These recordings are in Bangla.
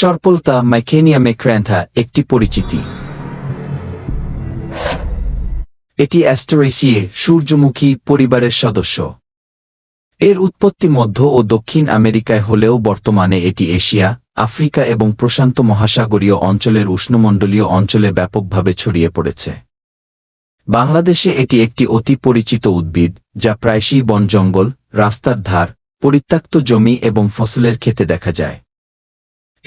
সর্পলতা মাইকেনিয়া মেক্র্যান্থা একটি পরিচিতি। এটি অ্যাস্টোরেসিয়ে সূর্যমুখী পরিবারের সদস্য। এর উৎপত্তি মধ্য ও দক্ষিণ আমেরিকায় হলেও বর্তমানে এটি এশিয়া, আফ্রিকা এবং প্রশান্ত মহাসাগরীয় অঞ্চলের উষ্ণমণ্ডলীয় অঞ্চলে ব্যাপকভাবে ছড়িয়ে পড়েছে। বাংলাদেশে এটি একটি অতি পরিচিত উদ্ভিদ, যা প্রায়শই বন জঙ্গল, রাস্তার ধার, পরিত্যক্ত জমি এবং ফসলের ক্ষেতে দেখা যায়।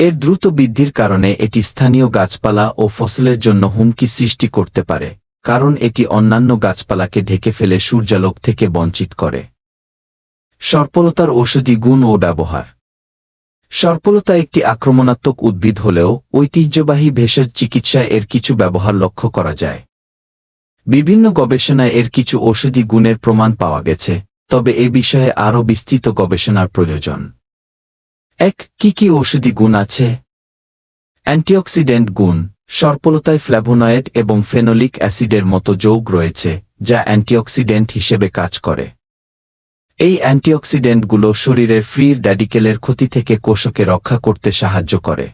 এর দ্রুত বৃদ্ধির কারণে এটি স্থানীয় গাছপালা ও ফসলের জন্য হুমকি সৃষ্টি করতে পারে, কারণ এটি অন্যান্য গাছপালাকে ঢেকে ফেলে সূর্যালোক থেকে বঞ্চিত করে। সর্পলতার ঔষধি গুণ ও ব্যবহার। সর্পলতা একটি আক্রমণাত্মক উদ্ভিদ হলেও ঐতিহ্যবাহী ভেষজ চিকিৎসায় এর কিছু ব্যবহার লক্ষ্য করা যায়। বিভিন্ন গবেষণায় এর কিছু ঔষধি গুণের প্রমাণ পাওয়া গেছে, তবে এ বিষয়ে আরও বিস্তৃত গবেষণার প্রয়োজন। এক, কি কি ঔষধি গুণ আছে? অ্যান্টিঅক্সিডেন্ট গুণ, সর্পলতায় ফ্ল্যাভোনয়েড এবং ফেনোলিক অ্যাসিডের মতো যৌগ রয়েছে, যা অ্যান্টিঅক্সিডেন্ট হিসেবে কাজ করে। এই অ্যান্টিঅক্সিডেন্টগুলো শরীরের ফ্রি ড্যাডিকেলের ক্ষতি থেকে কোষকে রক্ষা করতে সাহায্য করে।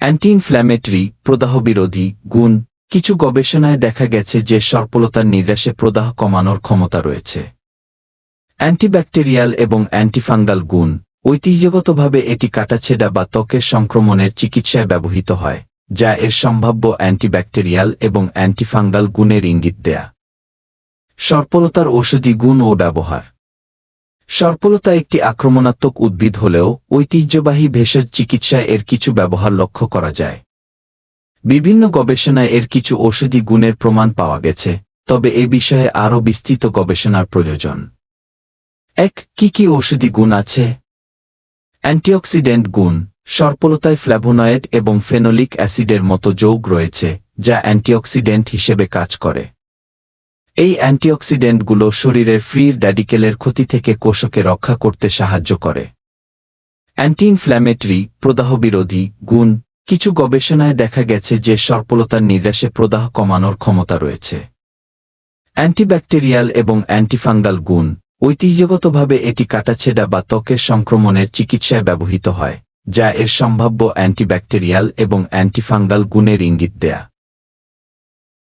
অ্যান্টি ইনফ্ল্যামেটরি প্রদাহবিরোধী গুণ, কিছু গবেষণায় দেখা গেছে যে সর্পলতার নির্দেশে প্রদাহ কমানোর ক্ষমতা রয়েছে। অ্যান্টিব্যাকটেরিয়াল এবং অ্যান্টিফাঙ্গাল গুণ ঐতিহ্যগতভাবে এটি কাটাছেড়া বা ত্বকের সংক্রমণের চিকিৎসায় ব্যবহৃত হয়, যা এর সম্ভাব্য অ্যান্টিব্যাকটেরিয়াল এবং অ্যান্টিফাঙ্গাল গুণের ইঙ্গিত দেয়া। সর্পলতার ঔষধি গুণ ও ব্যবহার। সর্পলতা একটি আক্রমণাত্মক উদ্ভিদ হলেও ঐতিহ্যবাহী ভেষজ চিকিৎসায় এর কিছু ব্যবহার লক্ষ্য করা যায়। বিভিন্ন গবেষণায় এর কিছু ঔষধি গুণের প্রমাণ পাওয়া গেছে, তবে এ বিষয়ে আরও বিস্তৃত গবেষণার প্রয়োজন। এক, কি কি ঔষধি গুণ আছে? অ্যান্টিঅক্সিডেন্ট গুণ সর্পলতায় ফ্ল্যাভোনয়েড এবং ফেনোলিক অ্যাসিডের মতো যৌগ রয়েছে, যা অ্যান্টিঅক্সিডেন্ট হিসেবে কাজ করে। এই অ্যান্টিঅক্সিডেন্টগুলো শরীরের ফ্রি ড্যাডিকেলের ক্ষতি থেকে কোষকে রক্ষা করতে সাহায্য করে। অ্যান্টি ইনফ্ল্যামেটরি প্রদাহ বিরোধী গুণ কিছু গবেষণায় দেখা গেছে যে সর্পলতার নির্দেশে প্রদাহ কমানোর ক্ষমতা রয়েছে। অ্যান্টিব্যাকটেরিয়াল এবং অ্যান্টিফাঙ্গাল গুণ ঐতিহ্যগতভাবে এটি কাটাছেড়া বা ত্বকের সংক্রমণের চিকিৎসায় ব্যবহৃত হয়, যা এর সম্ভাব্য অ্যান্টিব্যাকটেরিয়াল এবং অ্যান্টিফাঙ্গাল গুণের ইঙ্গিত দেয়া।